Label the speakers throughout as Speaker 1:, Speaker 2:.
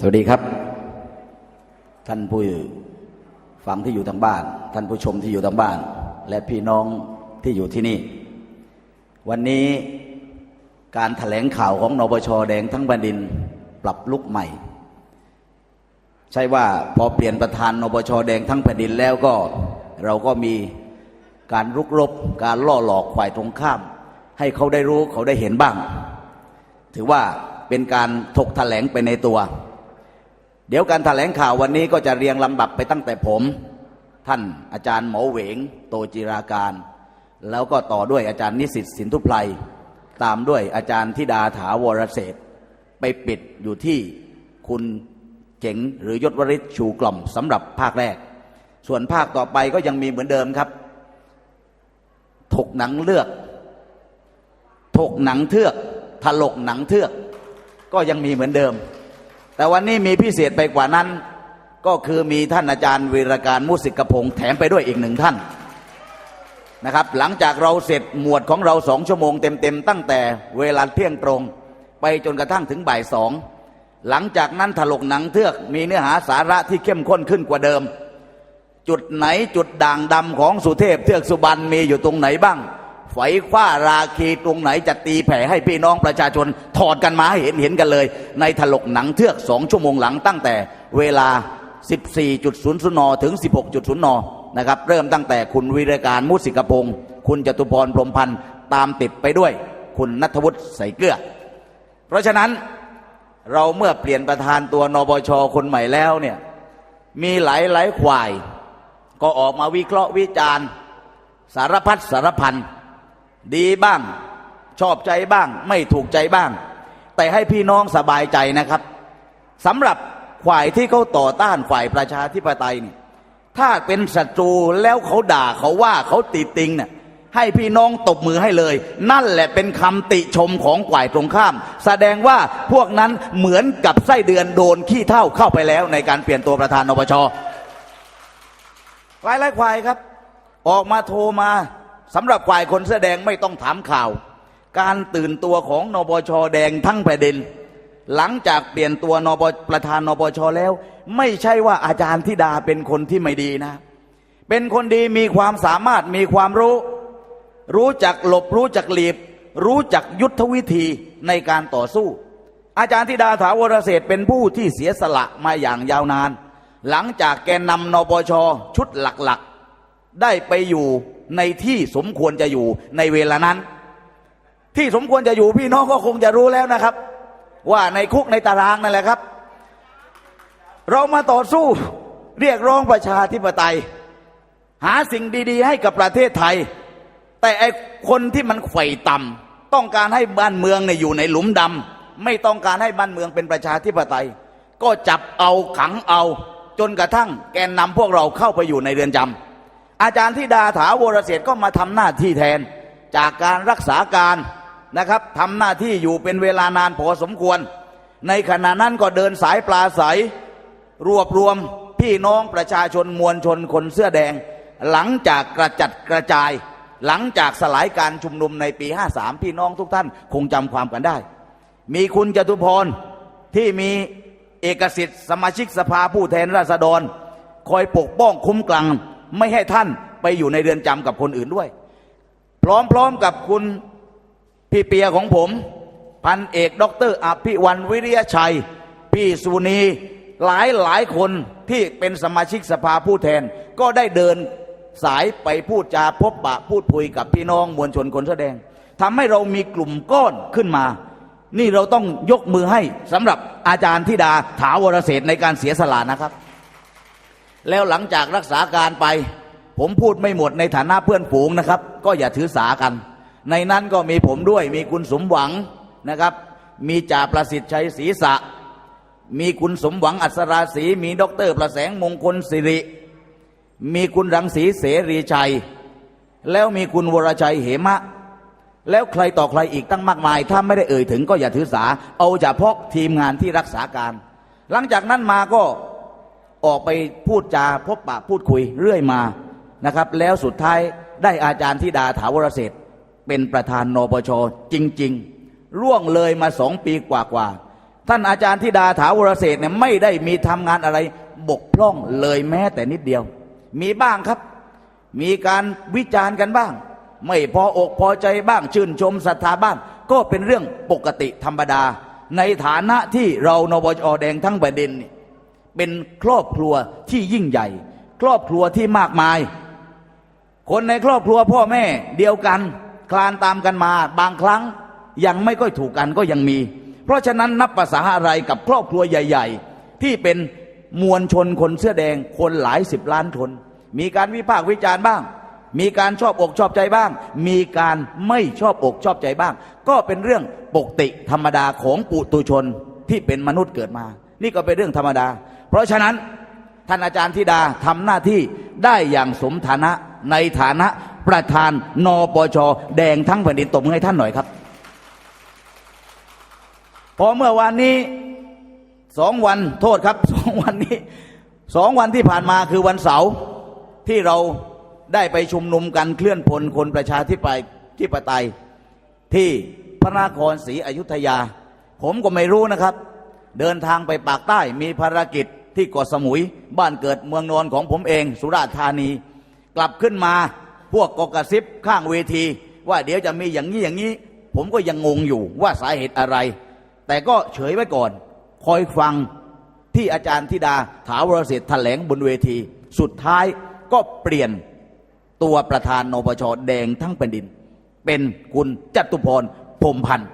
Speaker 1: สวัสดีครับ ท่านผู้ฟังที่อยู่ทางบ้าน ท่านผู้ชมที่อยู่ทางบ้าน และพี่น้องที่อยู่ที่นี่ วันนี้การถแถลงข่าวของนปชแดงทั้งแผ่นดินปรับลุกใหม่ ใช่ว่าพอเปลี่ยนประธานนปชแดงทั้งแผ่นดินแล้วก็เราก็มีการรุกรบ การล่อหลอกฝ่ายตรงข้าม ให้เขาได้รู้เขาได้เห็นบ้าง ถือว่าเป็นการถกแถลงไปในตัว เดี๋ยวการถแถลงข่าววันนี้ก็จะเรียงลำดับไปตั้งแต่ผม ท่านอาจารย์หมอเหวง โตจิราการ แล้วก็ต่อด้วยอาจารย์นิสิตสินทุพไพรตามด้วยอาจารย์ธิดาถาวรเศษไปปิดอยู่ที่คุณเจ๋งหรือยศวริศชูกล่อมสำหรับภาคแรก ส่วนภาคต่อไปก็ยังมีเหมือนเดิมครับ ถกหนังเลือก ถกหนังเทือกถลกหนังเทือก ก็ยังมีเหมือนเดิม แต่วันนี้มีพิเศษไปกว่านั้น ก็คือมีท่านอาจารย์วีรการมุสิกพงษ์แถมไปด้วยอีกหนึ่งท่านนะครับ หลังจากเราเสร็จหมวดของเราสองชั่วโมงเต็มๆตั้งแต่เวลาเที่ยงตรง ไปจนกระทั่งถึงบ่ายสองหลังจากนั้นถลกหนังเทือกมีเนื้อหาสาระที่เข้มข้นขึ้นกว่าเดิม จุดไหนจุดด่างดำของสุเทพเทือกสุบรรณมีอยู่ตรงไหนบ้าง ไฝคว้าราคีตรงไหนจะตีแผ่ให้พี่น้องประชาชนถอดกันมาให้เห็นเห็นกันเลย ในถลกหนังเทือกสองชั่วโมงหลังตั้งแต่เวลา 14.00นถึง 16.0นนะครับเริ่มตั้งแต่คุณวิรการมุสิกพงศ์คุณจตุพรพรมพันธ์ตามติดไปด้วย คุณนัทวุฒิใส่เกลือ เพราะฉะนั้นเราเมื่อเปลี่ยนประธานตัวนบชคนใหม่แล้วเนี่ยมีหลายหลายๆฝ่าย ก็ออกมาวิเคราะห์วิจารณ์ สารพัดสารพันธ์ ดีบ้าง ชอบใจบ้าง ไม่ถูกใจบ้าง แต่ให้พี่น้องสบายใจนะครับสำหรับฝ่ายที่เขาต่อต้านฝ่ายประชาธิปไตยเนี่ยถ้าเป็นศัตรูแล้วเขาด่าเขาว่าเขาติติงเนี่ยให้พี่น้องตบมือให้เลย นั่นแหละเป็นคำติชมของฝ่ายตรงข้าม แสดงว่าพวกนั้นเหมือนกับไส้เดือนโดนขี้เท่าเข้าไปแล้ว ในการเปลี่ยนตัวประธานนปชหลายหลายควายครับ ออกมาโทรมา สำหรับควายคนเสื้อแดงไม่ต้องถามข่าว การตื่นตัวของนปชแดงทั้งแผ่นดิน หลังจากเปลี่ยนตัวนปประธานนปชแล้ว ไม่ใช่ว่าอาจารย์ธิดาเป็นคนที่ไม่ดีนะ เป็นคนดีมีความสามารถมีความรู้ รู้จักหลบรู้จักหลีบ รู้จักยุทธวิธีในการต่อสู้ อาจารย์ธิดาถาวรเศษเป็นผู้ที่เสียสละมาอย่างยาวนาน หลังจากแกนนำนปชชุดหลักๆ ได้ไปอยู่ในที่สมควรจะอยู่ในเวลานั้น ที่สมควรจะอยู่พี่น้องก็คงจะรู้แล้วนะครับ ว่าในคุกในตารางนั่นแหละครับ เรามาต่อสู้เรียกร้องประชาธิปไตย หาสิ่งดีๆ ให้กับประเทศไทย แต่ไอคนที่มันไข่ต่ำต้องการให้บ้านเมืองเนี่ยอยู่ในหลุมดำไม่ต้องการให้บ้านเมืองเป็นประชาธิปไตย ก็จับเอาขังเอา จนกระทั่งแกนนำพวกเราเข้าไปอยู่ในเรือนจำ อาจารย์ธิดาถาวรเศษก็มาทำหน้าที่แทน จากการรักษาการนะครับทำหน้าที่อยู่เป็นเวลานานพอสมควร ในขณะนั้นก็เดินสายปลาใสรวบรวมพี่น้องประชาชนมวลชนคนเสื้อแดง หลังจากกระจัดกระจาย หลังจากสลายการชุมนุมในปี 53 พี่น้องทุกท่านคงจำความกันได้ มีคุณจตุพรที่มีเอกสิทธิ์สมาชิกสภาผู้แทนราษฎร คอยปกป้องคุ้มกลัง ไม่ให้ท่านไปอยู่ในเรือนจำกับคนอื่นด้วย พร้อมๆกับคุณพี่เปียของผม พันเอกด็อกเตอร์อภิวันวิริยชัย พี่สุนีหลายหลายคนที่เป็นสมาชิกสภาผู้แทน ก็ได้เดินสายไปพูดจาพบปะพูดคุยกับพี่น้องมวลชนคนแสดงทำให้เรามีกลุ่มก้อนขึ้นมา นี่เราต้องยกมือให้สำหรับอาจารย์ธิดาถาวรเศษในการเสียสละนะครับ แล้วหลังจากรักษาการไป ผมพูดไม่หมดในฐานะเพื่อนฝูงนะครับ ก็อย่าถือสากัน ในนั้นก็มีผมด้วย มีคุณสมหวังนะครับ มีจ่าประสิทธิ์ชัยศรีสะมีคุณสมหวังอัศราศีมีด็อกเตอร์ประแสงมงคลสิริ มีคุณรังสีเสรีชัย แล้วมีคุณวรชัยเหมะแล้วใครต่อใครอีกตั้งมากมาย ถ้าไม่ได้เอ่ยถึงก็อย่าถือสา เอาเฉพาะทีมงานที่รักษาการ หลังจากนั้นมาก็ ออกไปพูดจาพบปะพูดคุยเรื่อยมานะครับ แล้วสุดท้ายได้อาจารย์ธิดาถาวรเศรษฐ์เป็นประธานนปชจริง ๆ ร่วงเลยมาสองปีกว่าๆท่านอาจารย์ธิดาถาวรเศรษฐ์เนี่ยไม่ได้มีทำงานอะไรบกพร่องเลยแม้แต่นิดเดียว มีบ้างครับ มีการวิจารณ์กันบ้าง ไม่พออกพอใจบ้างชื่นชมศรัทธาบ้าง ก็เป็นเรื่องปกติธรรมดา ในฐานะที่เรานบจแดงทั้งประเด็นนี่ เป็นครอบครัวที่ยิ่งใหญ่ ครอบครัวที่มากมาย คนในครอบครัวพ่อแม่เดียวกัน คลานตามกันมา บางครั้งยังไม่ค่อยถูกกันก็ยังมี เพราะฉะนั้นนับภาษาอะไรกับครอบครัวใหญ่ ๆ ที่เป็นมวลชนคนเสื้อแดงคนหลายสิบล้านคน มีการวิพากษ์วิจารณ์บ้าง มีการชอบอกชอบใจบ้าง มีการไม่ชอบอกชอบใจบ้าง ก็เป็นเรื่องปกติธรรมดาของปุตุชนที่เป็นมนุษย์เกิดมา นี่ก็เป็นเรื่องธรรมดา เพราะฉะนั้นท่านอาจารย์ธิดาทำหน้าที่ได้อย่างสมฐานะในฐานะประธานนปชแดงทั้งแผ่นดินตบมือให้ท่านหน่อยครับพอเมื่อวานนี้สองวันโทษครับสองวันนี้สองวันที่ผ่านมาคือวันเสาร์ที่เราได้ไปชุมนุมกันเคลื่อนพลคนประชาธิปไตยที่ปไตยที่พระนครศรีอยุธยา ผมก็ไม่รู้นะครับ เดินทางไปปากใต้มีภารกิจที่เกาะสมุย บ้านเกิดเมืองนอนของผมเอง สุราษฎร์ธานี กลับขึ้นมาพวกกกระซิบข้างเวที ว่าเดี๋ยวจะมีอย่างนี้อย่างนี้ ผมก็ยังงงอยู่ว่าสาเหตุอะไร แต่ก็เฉยไว้ก่อน คอยฟังที่อาจารย์ธิดาถาวรเศรษฐ์แถลงบนเวที สุดท้ายก็เปลี่ยนตัวประธานนปชแดงทั้งแผ่นดิน เป็นคุณจตุพรพรมพันธ์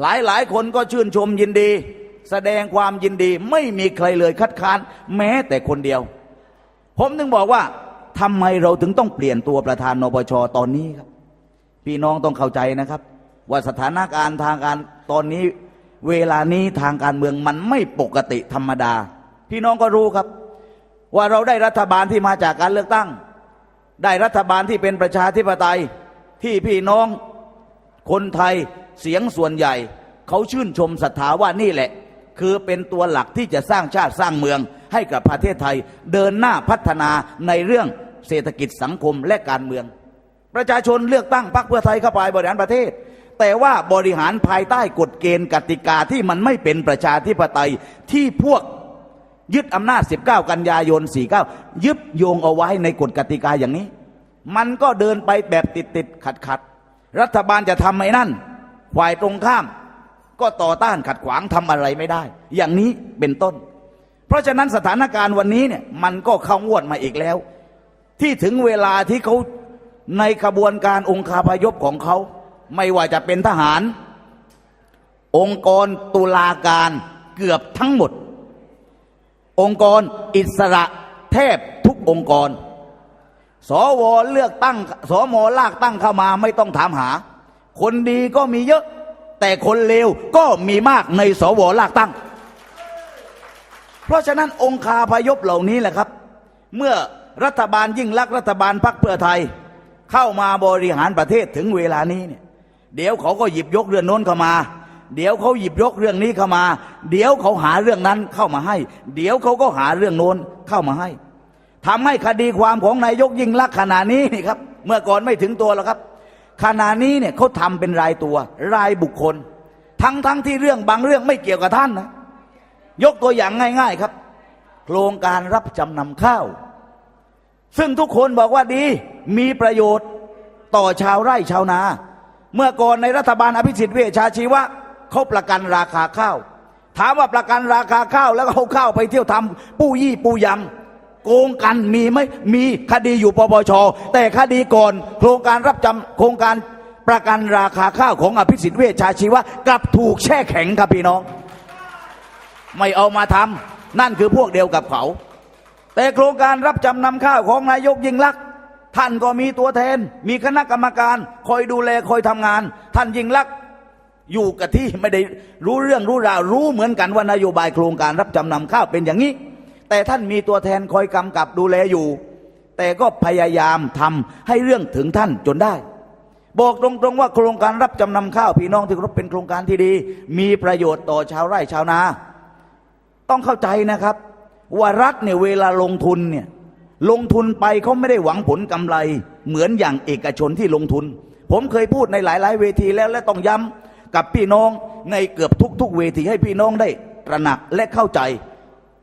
Speaker 1: หลายหลายคนก็ชื่นชมยินดี แสดงความยินดีไม่มีใครเลยคัดค้าน แม้แต่คนเดียว ผมถึงบอกว่าทำไมเราถึงต้องเปลี่ยนตัวประธานนปชตอนนี้ครับ พี่น้องต้องเข้าใจนะครับ ว่าสถานการณ์ทางการตอนนี้ เวลานี้ทางการเมืองมันไม่ปกติธรรมดา พี่น้องก็รู้ครับ ว่าเราได้รัฐบาลที่มาจากการเลือกตั้ง ได้รัฐบาลที่เป็นประชาธิปไตยที่พี่น้องคนไทยเสียงส่วนใหญ่ เขาชื่นชมศรัทธาว่านี่แหละ คือเป็นตัวหลักที่จะสร้างชาติสร้างเมือง ให้กับประเทศไทย เดินหน้าพัฒนาในเรื่องเศรษฐกิจสังคมและการเมือง ประชาชนเลือกตั้งพรรคเพื่อไทยเข้าไปบริหารประเทศ แต่ว่าบริหารภายใต้กฎเกณฑ์กติกาที่มันไม่เป็นประชาธิปไตยที่พวกยึดอำนาจ 19 กันยายน 49 ยึดโยงเอาไว้ในกฎกติกาอย่างนี้ มันก็เดินไปแบบติดติดขัดขัดรัฐบาลจะทำไอ้นั่นฝ่ายตรงข้าม ก็ต่อต้านขัดขวางทำอะไรไม่ได้ อย่างนี้เป็นต้น เพราะฉะนั้นสถานการณ์วันนี้เนี่ยมันก็เข้างวดมาอีกแล้ว ที่ถึงเวลาที่เขาในขบวนการองคาพยพของเขา ไม่ว่าจะเป็นทหาร องค์กรตุลาการเกือบทั้งหมด องค์กรอิสระแทบทุกองค์กร สวเลือกตั้ง สมลากตั้งเข้ามาไม่ต้องถามหา คนดีก็มีเยอะ แต่คนเลวก็มีมากในสวลากตั้ง เพราะฉะนั้นองคาพยพเหล่านี้แหละครับ เมื่อรัฐบาลยิ่งรักษณ์รัฐบาลพรรคเพื่อไทย เข้ามาบริหารประเทศถึงเวลานี้เนี่ยเดี๋ยวเขาก็หยิบยกเรื่องโน้นเข้ามา เดี๋ยวเขาหยิบยกเรื่องนี้เข้ามา เดี๋ยวเขาหาเรื่องนั้นเข้ามาให้ เดี๋ยวเขาก็หาเรื่องโน้นเข้ามาให้ทำให้คดีความของนายกยิ่งลักษณ์ขณะนี้นี่ครับ เมื่อก่อนไม่ถึงตัวแล้วครับ ขณะนี้เนี่ยเขาทำเป็นรายตัว รายบุคคล ทั้งทั้งที่เรื่องบางเรื่องไม่เกี่ยวกับท่านนะยกตัวอย่างง่าย ๆครับ โครงการรับจำนำข้าว ซึ่งทุกคนบอกว่าดีมีประโยชน์ต่อชาวไร่ชาวนา เมื่อก่อนในรัฐบาลอภิสิทธิ์เวชชาชีวะเขาประกันราคาข้าว ถามว่าประกันราคาข้าวแล้วก็เอาข้าวไปเที่ยวทำปู้ยี่ปูยำ โกงกันมีไหมมีคดีอยู่ปปชแต่คดีก่อนโครงการรับจำโครงการประกันราคาข้าวของอภิสิทธิ์เวชชาชีวะกลับถูกแช่แข็งครับพี่น้อง ไม่เอามาทำนั่นคือพวกเดียวกับเขา แต่โครงการรับจำนำข้าวของนายกยิ่งลักษณ์ท่านก็มีตัวแทน มีคณะกรรมการ คอยดูแลคอยทำงาน ท่านยิ่งลักษณ์อยู่กับที่ไม่ได้รู้เรื่องรู้ราวรู้เหมือนกันว่านโยบายโครงการรับจำนำข้าวเป็นอย่างนี้ แต่ท่านมีตัวแทนคอยกำกับดูแลอยู่ แต่ก็พยายามทำให้เรื่องถึงท่านจนได้ บอกตรงๆว่าโครงการรับจำนำข้าวพี่น้องที่เคารพเป็นโครงการที่ดี มีประโยชน์ต่อชาวไร่ชาวนา ต้องเข้าใจนะครับ ว่ารัฐเนี่ยเวลาลงทุนเนี่ยลงทุนไปเขาไม่ได้หวังผลกำไร เหมือนอย่างเอกชนที่ลงทุน ผมเคยพูดในหลาย ๆ เวทีแล้วและต้องย้กับพี่น้องในเกือบทุก ๆ เวทีให้พี่น้องได้ตระหนักและเข้าใจ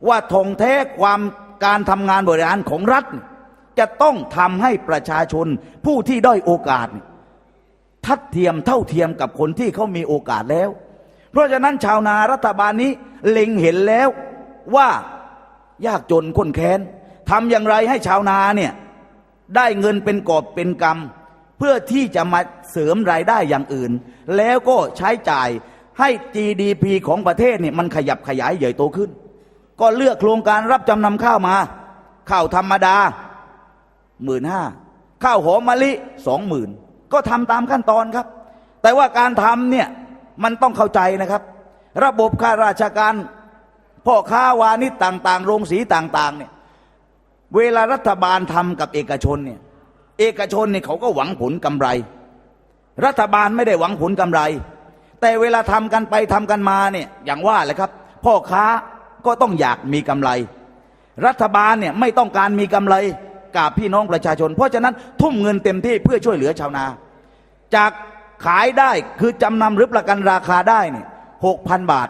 Speaker 1: ว่าทงแท้ความการทำงานบริหารของรัฐ จะต้องทำให้ประชาชนผู้ที่ด้อยโอกาส ทัดเทียมเท่าเทียมกับคนที่เขามีโอกาสแล้ว เพราะฉะนั้นชาวนารัฐบาลนี้เล็งเห็นแล้วว่ายากจนคนแค้นทำอย่างไรให้ชาวนาเนี่ยได้เงินเป็นกอบเป็นกำเพื่อที่จะมาเสริมรายได้อย่างอื่น แล้วก็ใช้จ่ายให้ GDP ของประเทศเนี่ยมันขยับขยายใหญ่โตขึ้น ก็เลือกโครงการรับจำนำข้าวมา ข้าวธรรมดาหมื่นห้าข้าวหอมมะลิสองหมื่นก็ทำตามขั้นตอนครับ แต่ว่าการทำเนี่ยมันต้องเข้าใจนะครับ ระบบข้าราชการพ่อค้าวานิชต่าง ๆ โรงสีต่าง ๆ เนี่ยเวลารัฐบาลทำกับเอกชนเนี่ยเอกชนเนี่ยเขาก็หวังผลกำไร รัฐบาลไม่ได้หวังผลกำไร แต่เวลาทำกันไปทำกันมาเนี่ยอย่างว่าแหละครับ พ่อค้า ก็ต้องอยากมีกำไร รัฐบาลเนี่ยไม่ต้องการมีกำไรกับพี่น้องประชาชน เพราะฉะนั้นทุ่มเงินเต็มที่เพื่อช่วยเหลือชาวนา จากขายได้คือจำนำหรือประกันราคาได้เนี่ยหกพันบาท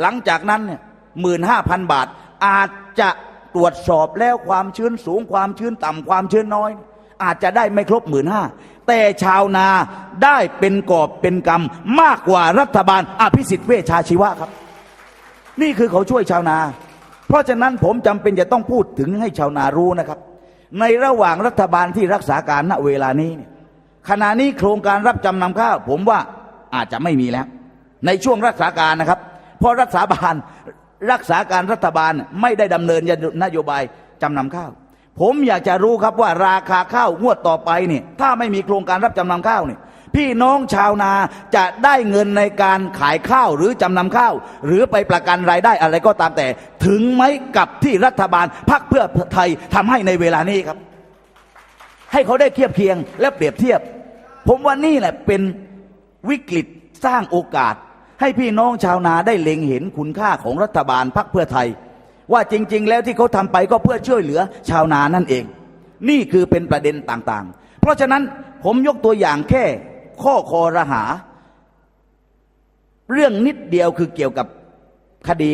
Speaker 1: หลังจากนั้นเนี่ยหมื่นห้าพันบาท อาจจะตรวจสอบแล้วความชื้นสูงความชื้นต่ำความชื้นน้อย อาจจะได้ไม่ครบหมื่นห้าแต่ชาวนาได้เป็นกอบเป็นกำมากกว่ารัฐบาลอภิสิทธิ์เวชชาชีวะครับ นี่คือเขาช่วยชาวนา เพราะฉะนั้นผมจำเป็นจะต้องพูดถึงให้ชาวนารู้นะครับ ในระหว่างรัฐบาลที่รักษาการณเวลานี้เนี่ยขณะนี้โครงการรับจำนำข้าวผมว่าอาจจะไม่มีแล้ว ในช่วงรักษาการนะครับเพราะรักษาบาลรักษาการรัฐบาลไม่ได้ดำเนินนโยบายจำนำข้าว ผมอยากจะรู้ครับว่าราคาข้าวงวดต่อไปเนี่ยถ้าไม่มีโครงการรับจำนำข้าวเนี่ย พี่น้องชาวนาจะได้เงินในการขายข้าวหรือจำนำข้าว หรือไปประกันรายได้อะไรก็ตามแต่ ถึงไหมกับที่รัฐบาลพรรคเพื่อไทยทำให้ในเวลานี้ครับ ให้เขาได้เทียบเคียงและเปรียบเทียบ ผมว่านี่แหละเป็นวิกฤตสร้างโอกาส ให้พี่น้องชาวนาได้เล็งเห็นคุณค่าของรัฐบาลพรรคเพื่อไทย ว่าจริง ๆ แล้วที่เขาทำไปก็เพื่อช่วยเหลือชาวนานั่นเอง นี่คือเป็นประเด็นต่างๆ เพราะฉะนั้นผมยกตัวอย่างแค่ ข้อคอรหา เรื่องนิดเดียวคือเกี่ยวกับคดี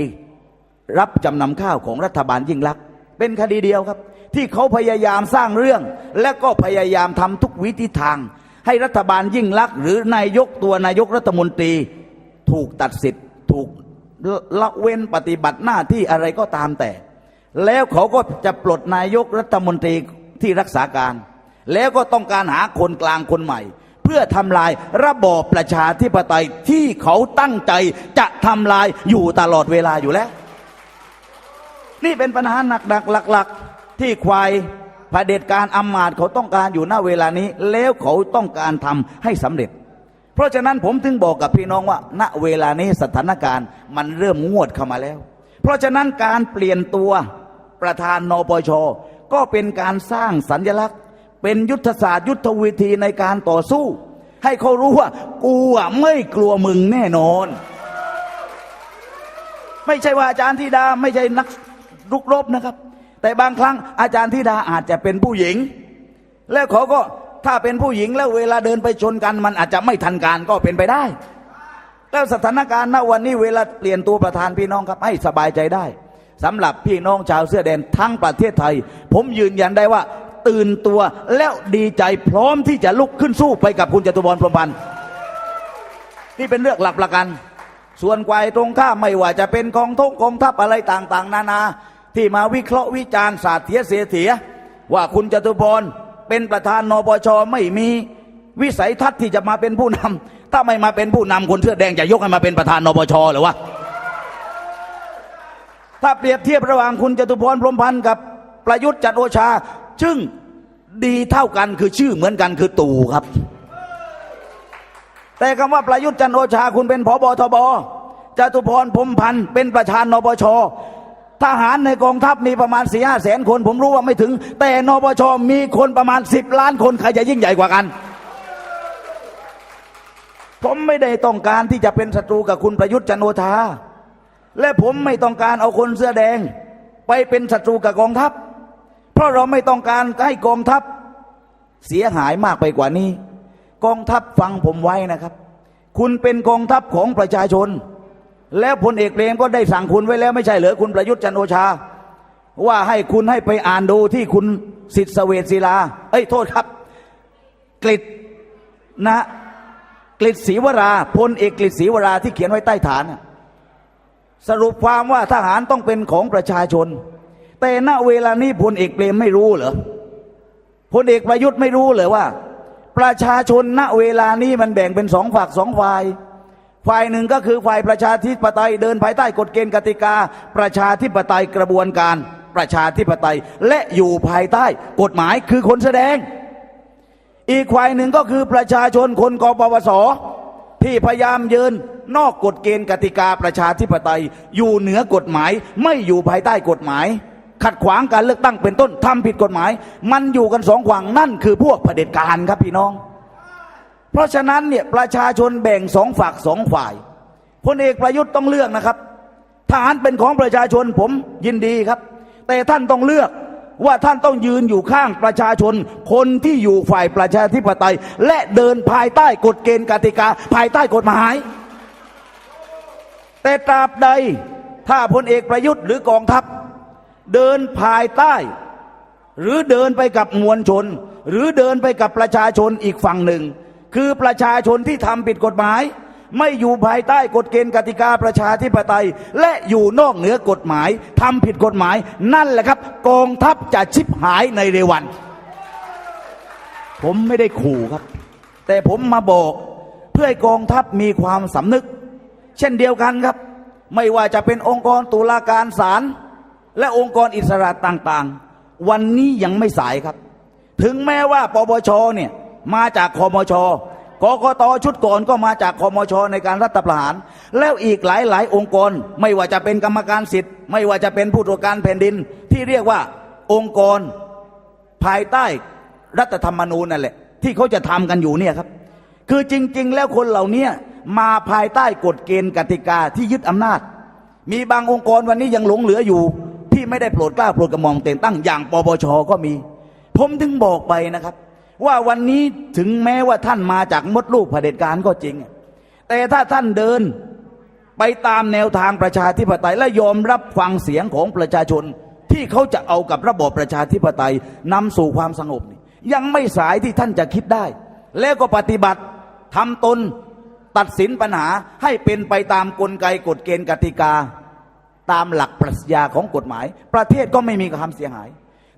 Speaker 1: รับจำนำข้าวของรัฐบาลยิ่งลักษณ์เป็นคดีเดียวครับ ที่เขาพยายามสร้างเรื่อง และก็พยายามทำทุกวิธีทาง ให้รัฐบาลยิ่งลักษณ์หรือนายกตัวนายกรัฐมนตรี ถูกตัดสิทธิ์ถูกละเว้นปฏิบัติหน้าที่อะไรก็ตามแต่ แล้วเขาก็จะปลดนายกรัฐมนตรีที่รักษาการ แล้วก็ต้องการหาคนกลางคนใหม่ เพื่อทำลายระบอบประชาธิปไตยที่เขาตั้งใจจะทำลายอยู่ตลอดเวลาอยู่แล้ว นี่เป็นปัญหาหนักๆหลักๆ ที่ควายเผด็จการอำมาตย์เขาต้องการอยู่หน้าเวลานี้ แล้วเขาต้องการทำให้สำเร็จ เพราะฉะนั้นผมถึงบอกกับพี่น้องว่า ณเวลานี้สถานการณ์มันเริ่มงวดเข้ามาแล้ว เพราะฉะนั้นการเปลี่ยนตัวประธานนปชก็เป็นการสร้างสัญลักษณ์ เป็นยุทธศาสตร์ยุทธวิธีในการต่อสู้ ให้เขารู้ว่า กูอะไม่กลัวมึงแน่นอน ไม่ใช่ว่าอาจารย์ธิดาไม่ใช่นักรุกรบนะครับ แต่บางครั้งอาจารย์ธิดาอาจจะเป็นผู้หญิง แล้วเขาก็ถ้าเป็นผู้หญิงแล้วเวลาเดินไปชนกันมันอาจจะไม่ทันการก็เป็นไปได้ แล้วสถานการณ์ณวันนี้เวลาเปลี่ยนตัวประธานพี่น้องครับให้สบายใจได้สำหรับพี่น้องชาวเสื้อแดงทั้งประเทศไทย ผมยืนยันได้ว่า ตื่นตัว แล้วดีใจพร้อมที่จะลุกขึ้นสู้ไปกับคุณจตุพรพรมพันธ์นี่เป็นเรื่องหลักประกัน ส่วนควายตรงข้ามไม่ว่าจะเป็นกองทงกองทัพอะไรต่างๆ นานา ที่มาวิเคราะห์วิจารณ์ศาสตร์เทียเสียเสีย ว่าคุณจตุพรเป็นประธานนปชไม่มีวิสัยทัศน์ที่จะมาเป็นผู้นำถ้าไม่มาเป็นผู้นำคนเสื้อแดงจะยกให้มาเป็นประธานนปชหรือวะถ้าเปรียบเทียบระหว่างคุณจตุพรพรมพันธ์กับประยุทธ์จันโอชา ซึ่งดีเท่ากันคือชื่อเหมือนกันคือตู่ครับ แต่คำว่าประยุทธ์จันโอชาคุณเป็นผบทบจตุพรพมพันธ์เป็นประธานนปชทหารในกองทัพมีประมาณสี่ห้าแสนคน ผมรู้ว่าไม่ถึง แต่นปชมีคนประมาณสิบล้านคนใครจะยิ่งใหญ่กว่ากัน ผมไม่ได้ต้องการที่จะเป็นศัตรูกับคุณประยุทธ์จันโอชาและผมไม่ต้องการเอาคนเสื้อแดง ไปเป็นศัตรูกับกองทัพ เพราะเราไม่ต้องการให้กองทัพเสียหายมากไปกว่านี้ กองทัพฟังผมไว้นะครับ คุณเป็นกองทัพของประชาชน แล้วพลเอกเปรมก็ได้สั่งคุณไว้แล้วไม่ใช่เหรอคุณประยุทธ์จันโอชา ว่าให้คุณให้ไปอ่านดูที่คุณสิทธิเสวตศิลา เอ้ยโทษครับกฤษนะกฤษศรีวราพลเอกกฤษศรีวราที่เขียนไว้ใต้ฐาน สรุปความว่าทหารต้องเป็นของประชาชน แต่ณเวลานี้พลเอกเปรมไม่รู้เหรอพลเอกประยุทธ์ไม่รู้เหรอว่า ประชาชนณเวลานี้มันแบ่งเป็นสองฝักสองฝ่ายฝ่ายหนึ่งก็คือฝ่ายประชาธิปไตยเดินภายใต้กฎเกณฑ์กติกา ประชาธิปไตยกระบวนการประชาธิปไตยและอยู่ภายใต้กฎหมายคือคนแสดง อีกฝ่ายหนึ่งก็คือประชาชนคนกปปสที่พยายามยืนนอกกฎเกณฑ์กติกาประชาธิปไตย อยู่เหนือกฎหมายไม่อยู่ภายใต้กฎหมาย ขัดขวางการเลือกตั้งเป็นต้นทำผิดกฎหมาย มันอยู่กันสองฝั่งนั่นคือพวกเผด็จการครับพี่น้อง เพราะฉะนั้นเนี่ยประชาชนแบ่งสองฝักสองฝ่ายพลเอกประยุทธ์ต้องเลือกนะครับทหารเป็นของประชาชนผมยินดีครับ แต่ท่านต้องเลือกว่าท่านต้องยืนอยู่ข้างประชาชน คนที่อยู่ฝ่ายประชาธิปไตย และเดินภายใต้กฎเกณฑ์กติกา ภายใต้กฎหมาย แต่ตราบใดถ้าพลเอกประยุทธ์หรือกองทัพ เดินภายใต้ หรือเดินไปกับมวลชน หรือเดินไปกับประชาชนอีกฝั่งหนึ่ง คือประชาชนที่ทำผิดกฎหมาย ไม่อยู่ภายใต้กฎเกณฑ์กติกาประชาธิปไตย และอยู่นอกเหนือกฎหมายทำผิดกฎหมาย นั่นแหละครับ กองทัพจะชิบหายในเร็ววัน ผมไม่ได้ขู่ครับ แต่ผมมาบอกเพื่อให้กองทัพมีความสำนึก เช่นเดียวกันครับ ไม่ว่าจะเป็นองค์กรตุลาการศาล และองค์กรอิสระต่างๆ วันนี้ยังไม่สายครับ ถึงแม้ว่าปปชเนี่ยมาจากคอมชกกตชุดก่อนก็มาจากคอมชในการรัฐประหาร แล้วอีกหลายๆ องค์กรไม่ว่าจะเป็นกรรมการสิทธิ์ ไม่ว่าจะเป็นผู้ตรวจการแผ่นดินที่เรียกว่าองค์กรภายใต้รัฐธรรมนูญนั่นแหละ ที่เขาจะทำกันอยู่เนี่ยครับ คือจริง ๆ แล้วคนเหล่านี้มาภายใต้กฎเกณฑ์กติกาที่ยึดอำนาจ มีบางองค์กรวันนี้ยังหลงเหลืออยู่ ที่ไม่ได้โปรดกล้าโปรดกระหม่อมแต่งตั้งอย่างปปชก็มี ผมถึงบอกไปนะครับ ว่าวันนี้ถึงแม้ว่าท่านมาจากมดลูกเผด็จการก็จริง แต่ถ้าท่านเดินไปตามแนวทางประชาธิปไตยและยอมรับฟังเสียงของประชาชน ที่เขาจะเอากับระบอบประชาธิปไตยนำสู่ความสงบ ยังไม่สายที่ท่านจะคิดได้ แล้วก็ปฏิบัติทำตนตัดสินปัญหาให้เป็นไปตามกลไกกฎเกณฑ์กติกา ตามหลักปรัชญาของกฎหมาย ประเทศก็ไม่มีความเสียหาย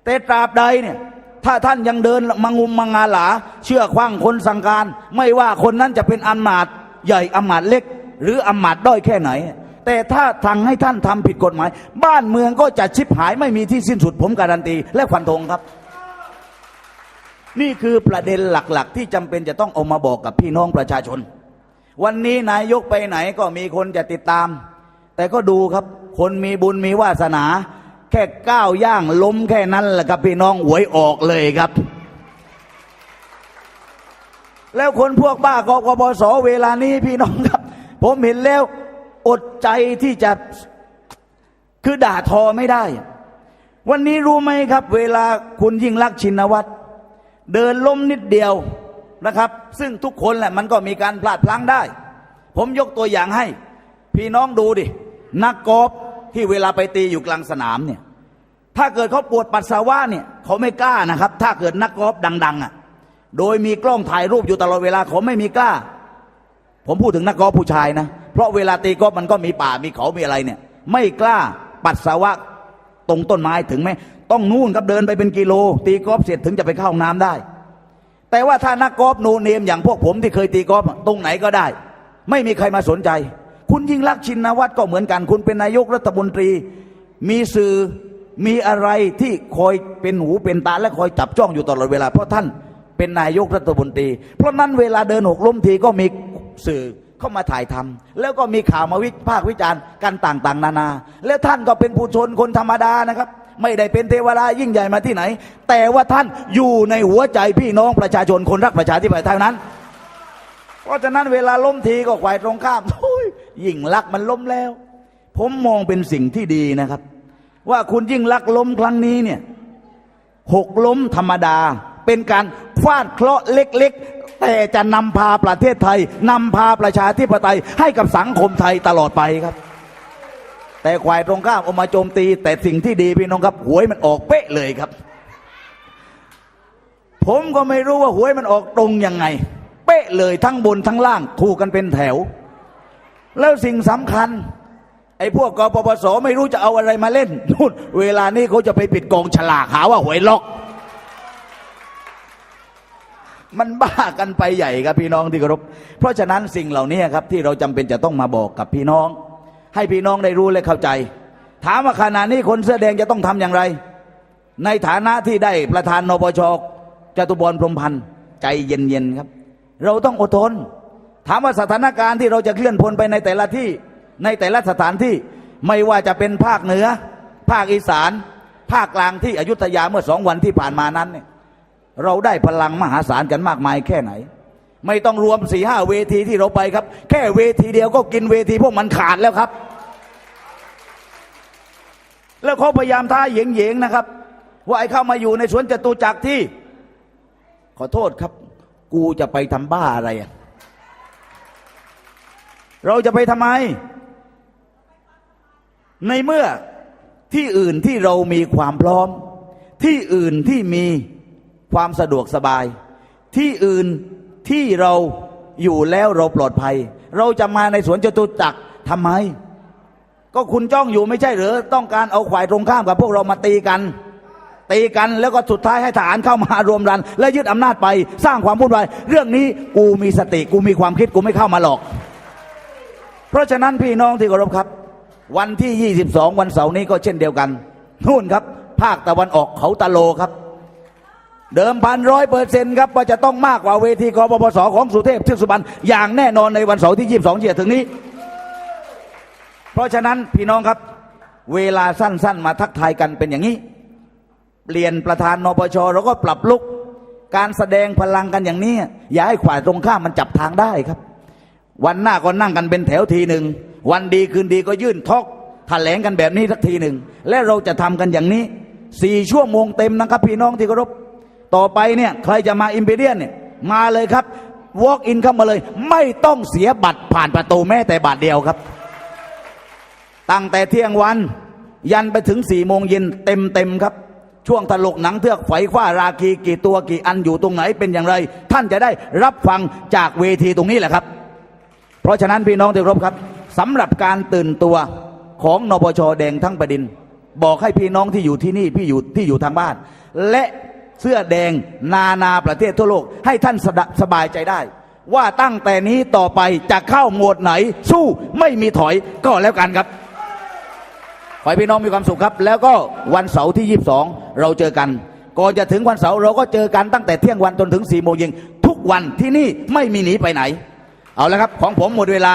Speaker 1: แต่ตราบใดเนี่ยถ้าท่านยังเดินมางุมมางาหลา เชื่อคว้างคนสั่งการ ไม่ว่าคนนั้นจะเป็นอำมาตใหญ่อำมาตเล็ก หรืออำมาตด้อยแค่ไหน แต่ถ้าทางให้ท่านทำผิดกฎหมาย บ้านเมืองก็จะชิบหายไม่มีที่สิ้นสุดผมการันตี และฟันธงครับ นี่คือประเด็นหลักๆ ที่จำเป็นจะต้องเอามาบอกกับพี่น้องประชาชน วันนี้นายกไปไหนก็มีคนจะติดตาม แต่ก็ดูครับ คนมีบุญมีวาสนา แค่ก้าวย่างล้มแค่นั้นแหละครับพี่น้องหวยออกเลยครับ แล้วคนพวกบ้ากกปสเวลานี้พี่น้องครับ ผมเห็นแล้วอดใจที่จะคือด่าทอไม่ได้ วันนี้รู้ไหมครับ เวลาคุณยิ่งรักชินวัตรเดินล้มนิดเดียวนะครับ ซึ่งทุกคนแหละมันก็มีการพลาดพลั้งได้ ผมยกตัวอย่างให้ พี่น้องดูดิ นักกอล์ฟที่เวลาไปตีอยู่กลางสนามเนี่ย ถ้าเกิดเขาปวดปัสสาวะเนี่ยเขาไม่กล้านะครับ ถ้าเกิดนักกอล์ฟดัง ๆ อะ โดยมีกล้องถ่ายรูปอยู่ตลอดเวลาเขาไม่มีกล้า ผมพูดถึงนักกอล์ฟผู้ชายนะ เพราะเวลาตีกอล์ฟมันก็มีป่ามีเขามีอะไรเนี่ย ไม่กล้าปัสสาวะตรงต้นไม้ถึงไหมต้องนู่นครับเดินไปเป็นกิโล ตีกอล์ฟเสร็จถึงจะไปเข้าห้องน้ำได้ แต่ว่าถ้านักกอล์ฟโนเนมอย่างพวกผมที่เคยตีกอล์ฟตรงไหนก็ได้ ไม่มีใครมาสนใจ ยิ่งรักษณ์ชินวัตรก็เหมือนกัน คุณเป็นนายกรัฐมนตรี มีสื่อมีอะไรที่คอยเป็นหูเป็นตาและคอยจับจ้องอยู่ตลอดเวลา เพราะท่านเป็นนายกรัฐมนตรี เพราะนั้นเวลาเดินหกล้มทีก็มีสื่อเข้ามาถ่ายทำแล้วก็มีข่าวมาวิพากษ์วิจารณ์กันต่างๆ นานา และท่านก็เป็นผู้ชนคนธรรมดานะครับ ไม่ได้เป็นเทวดายิ่งใหญ่มาที่ไหน แต่ว่าท่านอยู่ในหัวใจพี่น้องประชาชนคนรักประชาธิปไตยเท่านั้น เพราะฉะนั้นเวลาล้มทีก็ควายตรงข้ามโยิ่งลักมันล้มแล้ว ผมมองเป็นสิ่งที่ดีนะครับ ว่าคุณยิ่งลักล้มครั้งนี้เนี่ยหกล้มธรรมดา เป็นการฟาดเคราะห์เล็กๆ แต่จะนำพาประเทศไทยนำพาประชาธิปไตยให้กับสังคมไทยตลอดไปครับ แต่ควายตรงข้ามเอามาโจมตี แต่สิ่งที่ดีพี่น้องครับ หวยมันออกเป๊ะเลยครับ ผมก็ไม่รู้ว่าหวยมันออกตรงยังไง เป๊ะเลยทั้งบนทั้งล่างถูกกันเป็นแถว แล้วสิ่งสำคัญ ไอ้พวกกปปสไม่รู้จะเอาอะไรมาเล่นนู่นเวลานี้เขาจะไปปิดกองฉลากหาว่าหวยล็อก มันบ้ากันไปใหญ่ครับพี่น้องที่เคารพเพราะฉะนั้นสิ่งเหล่านี้ครับ ที่เราจำเป็นจะต้องมาบอกกับพี่น้อง ให้พี่น้องได้รู้และเข้าใจ ถามว่าขณะนี้คนเสื้อแดงจะต้องทำอย่างไร ในฐานะที่ได้ประธานนปชจตุบรพรมพันธ์ใจเย็นๆครับ เราต้องอดทน ถามว่าสถานการณ์ที่เราจะเคลื่อนพลไปในแต่ละที่ในแต่ละสถานที่ไม่ว่าจะเป็นภาคเหนือ ภาคอีสาน ภาคกลางที่อยุธยาเมื่อสองวันที่ผ่านมานั้นเนี่ยเราได้พลังมหาศาลกันมากมายแค่ไหน ไม่ต้องรวมสี่ห้าเวทีที่เราไปครับ แค่เวทีเดียวก็กินเวทีพวกมันขาดแล้วครับ แล้วเขาพยายามท้าเหยงๆนะครับ ว่าไอ้เข้ามาอยู่ในสวนจตุจักรที่ ขอโทษครับ กูจะไปทำบ้าอะไรอะ เราจะไปทำไม ในเมื่อที่อื่นที่เรามีความพร้อม ที่อื่นที่มีความสะดวกสบาย ที่อื่นที่เราอยู่แล้วเราปลอดภัย เราจะมาในสวนจตุจักรทำไม ก็คุณจ้องอยู่ไม่ใช่หรือต้องการเอาขวายตรงข้ามกับพวกเรามาตีกัน ตีกันแล้วก็สุดท้ายให้ทหารเข้ามารวมรัน และยึดอำนาจไปสร้างความวุ่นวายเรื่องนี้กูมีสติกูมีความคิดกูไม่เข้ามาหลอก ราะฉะนั้นพี่น้องที่เคารพครับ วันที่ 22 วันเสาร์นี้ก็เช่นเดียวกันนู่นครับ ภาคตะวันออกเขาตะโลครับ เดิมพันร้อยเปอร์เซ็นต์ครับว่าจะต้องมากกว่าเวทีกบพศของสุเทพเทือกสุบรรณอย่างแน่นอนในวันเสาร์ที่ 22ที่จะถึงนี้ เพราะฉะนั้นพี่น้องครับ เวลาสั้นๆ มาทักทายกันเป็นอย่างนี้เปลี่ยนประธานนปชเราก็ปรับลุก การแสดงพลังกันอย่างนี้ อย่าให้ขวายตรงข้ามมันจับทางได้ครับ วันหน้าก็นั่งกันเป็นแถวทีหนึ่ง วันดีคืนดีก็ยื่นทอกแถลงกันแบบนี้สักทีหนึ่ง และเราจะทำกันอย่างนี้สี่ชั่วโมงเต็มนะครับพี่น้องที่เคารพต่อไปเนี่ยใครจะมาอิมพีเรียนเนี่ยมาเลยครับ walk in เข้ามาเลย ไม่ต้องเสียบัตรผ่านประตูแม้แต่บาทเดียวครับ ตั้งแต่เที่ยงวัน ยันไปถึงสี่โมงเย็นเต็มเต็มครับ ช่วงตลกหนังเทือกไฟคว้าราคีกี่ตัวกี่อันอยู่ตรงไหนเป็นอย่างไร ท่านจะได้รับฟังจากเวทีตรงนี้แหละครับ เพราะฉะนั้นพี่น้องที่ครพครับสำหรับการตื่นตัวของนปชแดงทั้งประดิน บอกให้พี่น้องที่อยู่ที่นี่พี่อยู่ที่อยู่ทางบ้าน และเสื้อแดงนานาประเทศทั่วโลก ให้ท่านสดสบายใจได้ ว่าตั้งแต่นี้ต่อไปจะเข้าโหมดไหน สู้ไม่มีถอยก็แล้วกันครับขอให้พี่น้องมีความสุขครับ แล้วก็วันเสาร์ที่ 22 เราเจอกันก่อนจะถึงวันเสาร์เราก็เจอกันตั้งแต่เที่ยงวันจนถึง4โมงเย็นทุกวันที่นี่ไม่มีหนีไปไหน เอาละครับ ของผมหมดเวลา